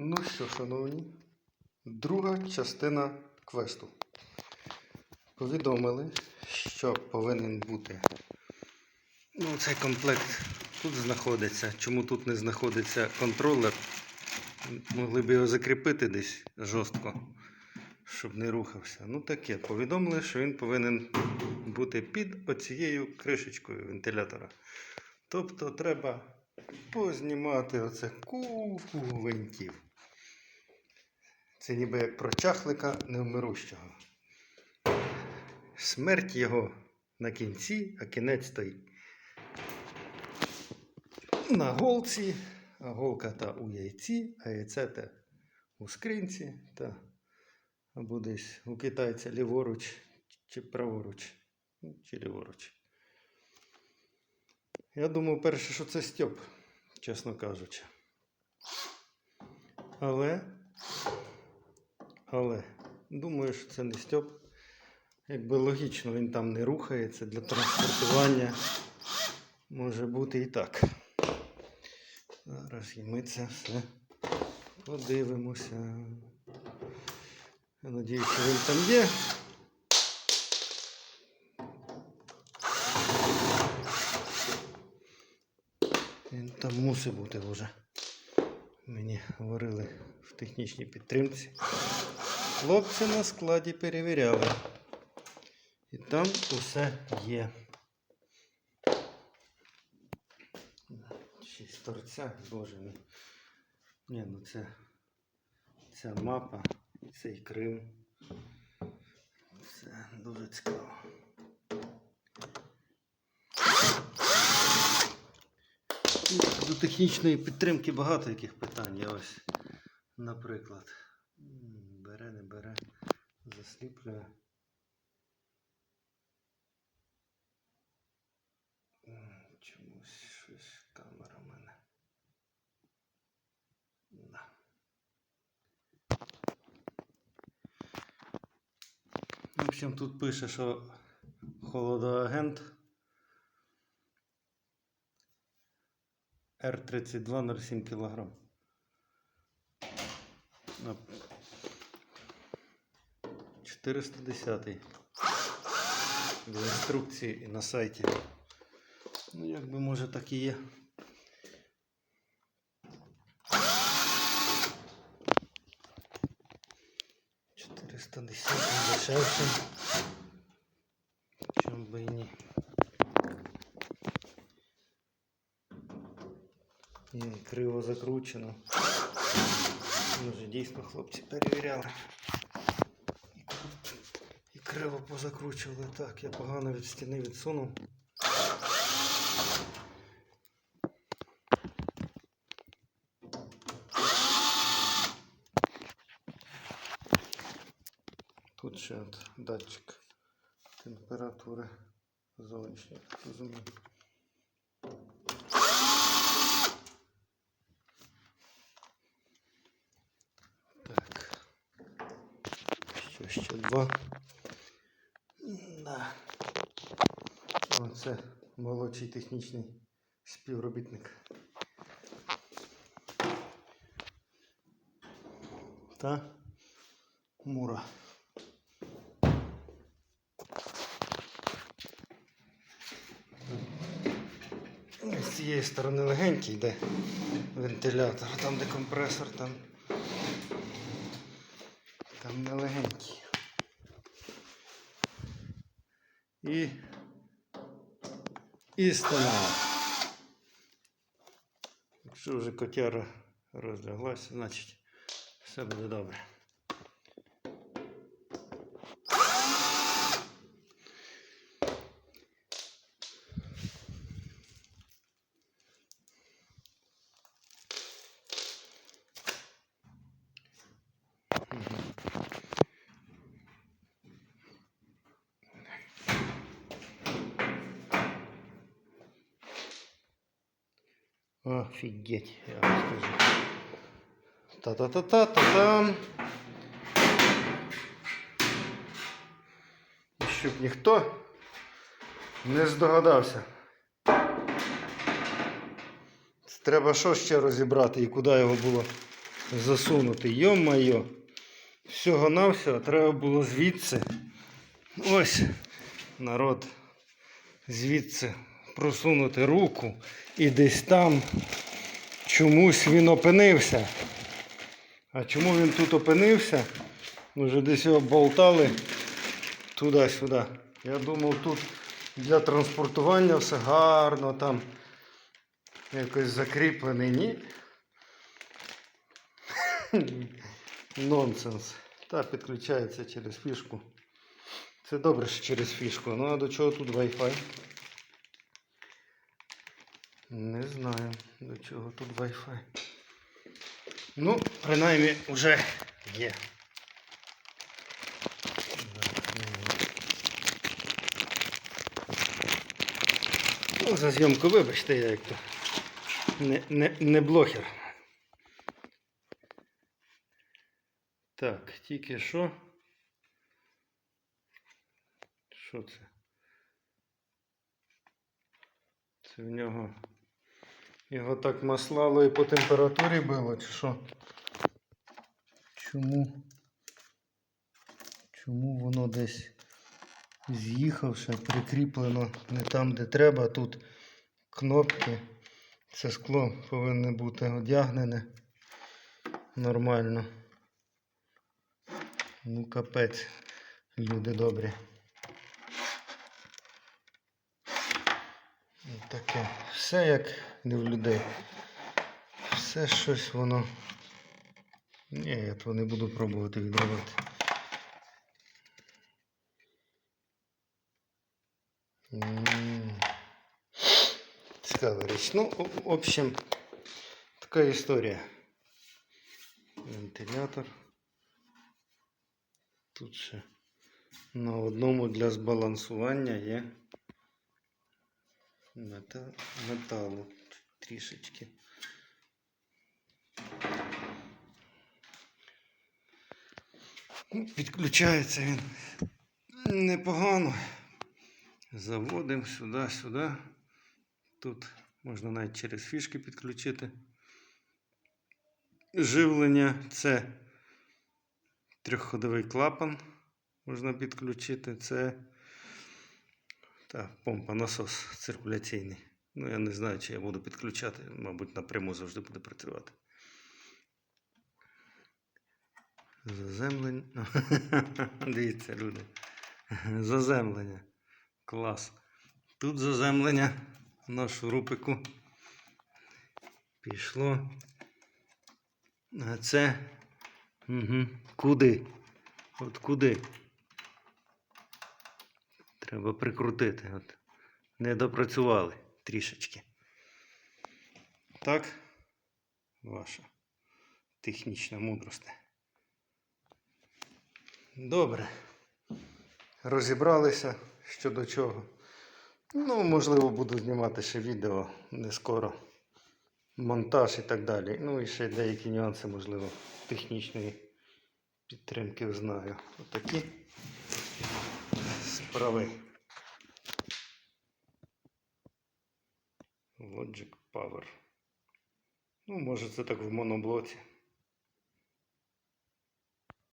Ну що, шановні, друга частина квесту. Повідомили, що повинен бути. Ну, цей комплект тут знаходиться. Чому тут не знаходиться контролер? Могли б його закріпити десь жорстко, щоб не рухався. Ну таке, повідомили, що він повинен бути під оцією кришечкою вентилятора. Тобто треба познімати оце купу гвинтів. Це ніби про чахлика невмирущого. Смерть його на кінці, а кінець стоїть на голці, а голка та у яйці, а яйце те у скринці, та або десь у китайця ліворуч чи праворуч, ну, чи ліворуч. Я думав перше, що це Стьоп, чесно кажучи. Але, але, думаю, що це не Стьоп. Якби логічно, він там не рухається для транспортування. Може бути і так. Зараз і ми це все подивимося. Я надіюсь, що він там є. Він там мусить бути вже. Мені говорили в технічній підтримці. Хлопці на складі перевіряли. І там усе є. Ще торця, боже мій. Ні, ну це ця мапа, цей Крим. Це дуже цікаво. До технічної підтримки багато яких питань. Я ось, наприклад, засліплює. Чомусь щось камера в мене. Да. В общем, тут пише, що холодоагент Р-3207 кг. На 410 в інструкції і на сайті. Ну, якби може так і є. Чотириста десятий дешевше. Чому би і ні. І криво закручено. Може дійсно хлопці перевіряли. Криво позакручували. Так, я погано від стіни відсунув. Тут ще от датчик температури зовнішньої, так розумію. Так. Що ще два? Да. Оце молодший технічний співробітник. Та Мура. З цієї сторони легенький йде вентилятор, там де компресор, там, там не легенький. І, і. Якщо вже котяра розляглася, значить все буде добре. Офигеть, я вам скажу. Та-та-та-та-та-там. Щоб ніхто не здогадався. Треба що ще розібрати і куди його було засунути. Йо-майо. Всього-навсього треба було звідси. Ось народ. Звідси просунути руку і десь там чомусь він опинився. А чому він тут опинився? Може десь його болтали туди-сюди. Я думав, тут для транспортування все гарно там якось закріплений. Ні. Нонсенс. Та підключається через фішку. Це добре, що через фішку. Ну а до чого тут Wi-Fi? Не знаю, до чого тут Wi-Fi. Ну, принаймні, вже є. Ну, за зйомку вибачте, я як то не, не, не блогер. Так, тільки що. Що це? Це в нього. Його так маслало і по температурі було, чи що? Чому? Чому воно десь з'їхавши, прикріплено не там, де треба. Тут кнопки. Це скло повинно бути одягнене нормально. Ну, капець, люди добрі. Таке. Все як не в людей. Все щось воно. Ні, я то не буду пробувати відривати. Цікава річ. Ну, в- общем, така історія. Вентилятор. Тут ще на одному для збалансування є металу трішечки. Ну, Підключається він непогано. Заводимо сюди, сюди. Тут можна навіть через фішки підключити. Живлення це трьохходовий клапан. Можна підключити. Це та, помпа, насос циркуляційний. Ну, я не знаю, чи я буду підключати. Мабуть, напряму завжди буде працювати. Заземлення. Дивіться, люди. Заземлення. Клас. Тут заземлення на шурупику пішло. А це угу. куди? От куди? Треба прикрутити. От. Не допрацювали трішечки. Так, ваша технічна мудрость. Добре. Розібралися що до чого. Ну, можливо, буду знімати ще відео не скоро. Монтаж і так далі. Ну і ще деякі нюанси, можливо, технічної підтримки знаю. Отакі справи. Logic Power. Ну, може це так в моноблоці.